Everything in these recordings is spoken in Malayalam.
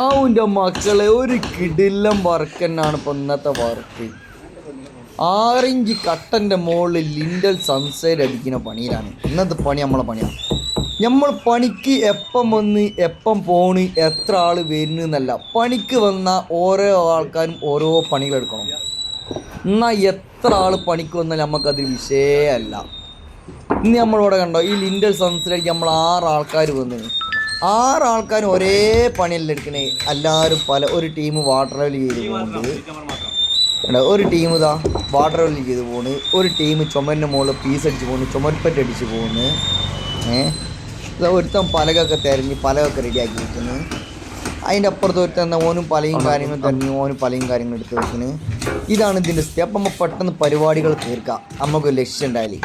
ആവുന്റെ മക്കളെ ഒരു കിടിലം വർക്ക് തന്നെയാണ് ഇപ്പം ഇന്നത്തെ വർക്ക്. ആറിഞ്ച് കട്ടന്റെ മുകളിൽ ലിൻഡൽ സൺസൈഡ് അടിക്കുന്ന പണിയിലാണ്. ഇന്നത്തെ പണി നമ്മളെ പണിയാണ്. നമ്മൾ പണിക്ക് എപ്പം വന്ന് എപ്പം പോണ് എത്ര ആൾ വരുന്നു എന്നല്ല. പണിക്ക് വന്ന ഓരോ ആൾക്കാരും ഓരോ പണികളെടുക്കണം എന്നാൽ എത്ര ആൾ പണിക്ക് വന്നാൽ നമുക്കത് വിഷയമല്ല. ഇന്ന് നമ്മളിവിടെ കണ്ടോ ഈ ലിൻഡൽ സൺസൈഡ് നമ്മൾ ആറ് ആൾക്കാർ വന്നു. ആറ് ആൾക്കാരും ഒരേ പണിയല്ല എടുക്കണേ? എല്ലാവരും പല ഒരു ടീം വാട്ടർ ലെവൽ ചെയ്ത് പോകുന്നത് ഒരു ടീം ഇതാ വാട്ടർ ലെവൽ ചെയ്ത് പോകുന്നു ഒരു ടീം ചുമരിന്റെ മുകളിൽ പീസ് അടിച്ച് പോകുന്നു ചുമരിപ്പറ്റ് അടിച്ച് പോകുന്നു ഏഹ് ഇതാ ഒരുത്തൻ പലകൊക്കെ തിരഞ്ഞ് പലകൊക്കെ റെഡിയാക്കി വെക്കുന്നു അതിന്റെ അപ്പുറത്ത് ഒരുത്തൻ എന്താ ഓനും പലയും കാര്യങ്ങളും തിരഞ്ഞ് ഓനും പലയും കാര്യങ്ങളും എടുത്ത് വെക്കുന്നു ഇതാണ് ഇതിന്റെ സ്റ്റെപ്പ് നമ്മൾ പെട്ടെന്ന് പരിപാടികൾ തീർക്കാം. നമുക്ക് ലക്ഷ്യം ഉണ്ടായാലേ.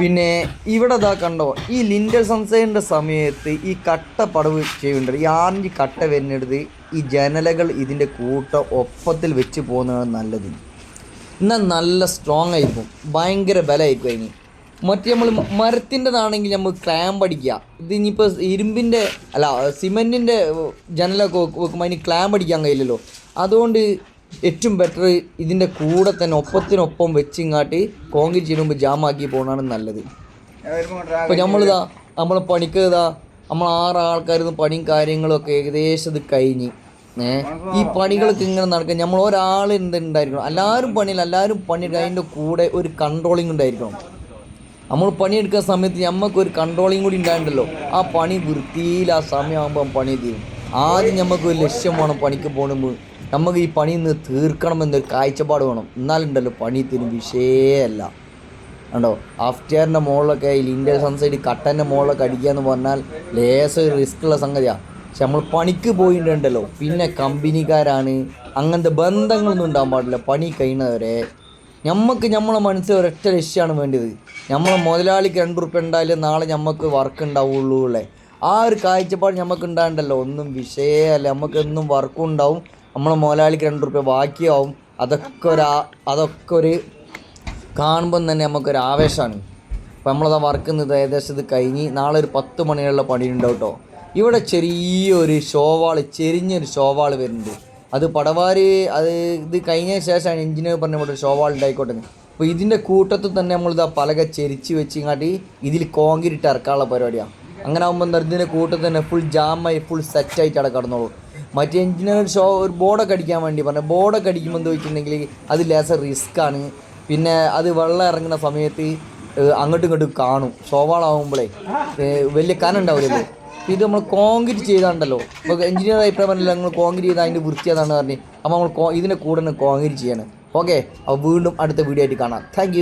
പിന്നെ ഇവിടെ ഇതാ കണ്ടോ ഈ ലിൻഡൽ സൺസൈഡിന്റെ സമയത്ത് ഈ കട്ട പടവ് ചെയ്യുന്നുണ്ട്. ഈ ആറിഞ്ച് കട്ട വരുന്നിടത്ത് ഈ ജനലകൾ ഇതിന്റെ കൂട്ട ഒപ്പത്തിൽ വെച്ച് പോകുന്നതാണ് നല്ലത്. എന്നാൽ നല്ല സ്ട്രോങ് ആയിരിക്കും. ഭയങ്കര ബലമായിരിക്കും അതിന്. മറ്റേ നമ്മൾ മരത്തിന്റെതാണെങ്കിൽ നമ്മൾ ക്ലാമ്പ് അടിക്കുക. ഇത് ഇനിയിപ്പോൾ ഇരുമ്പിന്റെ അല്ല സിമെന്റിന്റെ ജനലൊക്കെ വെക്ക് വെക്കുമ്പോൾ അതിന് ക്ലാമ്പ് അടിക്കാൻ കഴിയില്ലല്ലോ. അതുകൊണ്ട് ഏറ്റവും ബെറ്റർ ഇതിന്റെ കൂടെ തന്നെ ഒപ്പത്തിനൊപ്പം വെച്ചിങ്ങാട്ടി കോൺക്രീറ്റ് ചെയ്യുമ്പോൾ ജാമാക്കി പോകണമാണ് നല്ലത്. ഇപ്പോൾ നമ്മളിതാ നമ്മൾ പണിക്ക് ഇതാ നമ്മൾ ആറ് ആൾക്കാരൊന്നും പണിയും കാര്യങ്ങളൊക്കെ ഏകദേശം ഇത് കഴിഞ്ഞ്. ഈ പണികളൊക്കെ ഇങ്ങനെ നടക്കുക നമ്മൾ ഒരാൾ എന്തുണ്ടായിരിക്കണം? എല്ലാവരും പണിയിൽ എല്ലാവരും പണിയെടുക്കുക അതിന്റെ കൂടെ ഒരു കൺട്രോളിങ് ഉണ്ടായിരിക്കണം. നമ്മൾ പണിയെടുക്കുന്ന സമയത്ത് നമുക്ക് ഒരു കൺട്രോളിങ് കൂടി ഉണ്ടായിട്ടുണ്ടല്ലോ ആ പണി വൃത്തിയിൽ ആ സമയമാകുമ്പോൾ പണി തീരും. ആദ്യം നമുക്ക് ഒരു ലക്ഷ്യം വേണം പണിക്ക് പോകുമ്പോൾ നമുക്ക് ഈ പണി ഇന്ന് തീർക്കണമെന്നൊരു കാഴ്ചപ്പാട് വേണം. എന്നാലുണ്ടല്ലോ പണി തീരും വിഷയമല്ല ഉണ്ടോ ആഫ്റ്റിയറിന്റെ മുകളിലൊക്കെ ഈ ലിൻഡൽ സൺസൈഡ് കട്ടന്റെ മുകളിലൊക്കെ അടിക്കുക എന്ന് പറഞ്ഞാൽ ലേസ് റിസ്ക് ഉള്ള സംഗതിയാണ് പക്ഷെ നമ്മൾ പണിക്ക് പോയിട്ടുണ്ടല്ലോ പിന്നെ കമ്പനിക്കാരാണ്. അങ്ങനത്തെ ബന്ധങ്ങളൊന്നും ഉണ്ടാകാൻ പാടില്ല. പണി കഴിയുന്നവരെ. നമുക്ക് നമ്മളെ മനസ്സിൽ ഒരൊറ്റ ലക്ഷ്യമാണ് വേണ്ടത്. നമ്മളെ മുതലാളിക്ക് രണ്ട് ഉറുപ്പ്യ ഉണ്ടായാലും നാളെ നമുക്ക് വർക്ക് ഉണ്ടാവുള്ളൂ അല്ലേ? ആ ഒരു കാഴ്ചപ്പാട് നമുക്ക് ഉണ്ടാകണ്ടല്ലോ ഒന്നും വിഷയമല്ല നമുക്ക് എന്നും വർക്കും ഉണ്ടാവും നമ്മളെ മുതലാളിക്ക് രണ്ട് റുപ്യ ബാക്കിയാവും. അതൊക്കെ ഒരു അതൊക്കെ ഒരു കാണുമ്പം തന്നെ നമുക്കൊരു ആവേശമാണ് അപ്പോൾ നമ്മളത് വർക്ക് ഇന്ന് ഏകദേശം ഇത് കഴിഞ്ഞ് നാളെ ഒരു പത്ത് മണിയുള്ള പണിയുണ്ടാവും കേട്ടോ ഇവിടെ ചെറിയൊരു ഷോവാൾ ചെരിഞ്ഞൊരു ഷോവാൾ വരുന്നുണ്ട്. അത് പടവാര് അത് ഇത് കഴിഞ്ഞ ശേഷമാണ് എഞ്ചിനീയർ പറഞ്ഞ പോലെ ഷോവാൾ ഉണ്ടായിക്കോട്ടെ. അപ്പോൾ ഇതിന്റെ കൂട്ടത്തിൽ തന്നെ നമ്മളിതാ പലക ചെരിച്ച് വെച്ച് ഇങ്ങാട്ടി ഇതിൽ കോൺക്രീറ്റ് ഇറക്കാനുള്ള പരിപാടിയാണ് അങ്ങനെ ആകുമ്പോൾ എന്താ ഇതിന്റെ കൂട്ടത്തിൽ തന്നെ ഫുൾ ജാമായി ഫുൾ സെറ്റായിട്ട് അവിടെ കടന്നോളൂ. മറ്റേ എഞ്ചിനീയർ ഷോ ഒരു ബോർഡൊക്കെ അടിക്കാൻ വേണ്ടി പറഞ്ഞു. ബോർഡൊക്കെ അടിക്കുമ്പോൾ എന്ന് വെച്ചിട്ടുണ്ടെങ്കിൽ അത് ലേസർ റിസ്ക്കാണ് പിന്നെ അത് വെള്ളം ഇറങ്ങുന്ന സമയത്ത് അങ്ങോട്ടും ഇങ്ങോട്ടും കാണും. സോവാളാവുമ്പോഴേ വലിയ കനം ഇത് നമ്മൾ കോൺക്രീറ്റ് ചെയ്താണ്ടല്ലോ. ഇപ്പോൾ എഞ്ചിനീയർ അഭിപ്രായം പറഞ്ഞില്ല നിങ്ങൾ കോൺക്രീറ്റ് ചെയ്താൽ അതിന്റെ വൃത്തിയാതാണ് പറഞ്ഞത് പറഞ്ഞ്. അപ്പോൾ നമ്മൾ ഇതിന്റെ കൂടെ തന്നെ കോൺക്രീറ്റ് ചെയ്യണം. ഓക്കെ അപ്പോൾ വീണ്ടും അടുത്ത വീഡിയോ ആയിട്ട് കാണാം. താങ്ക്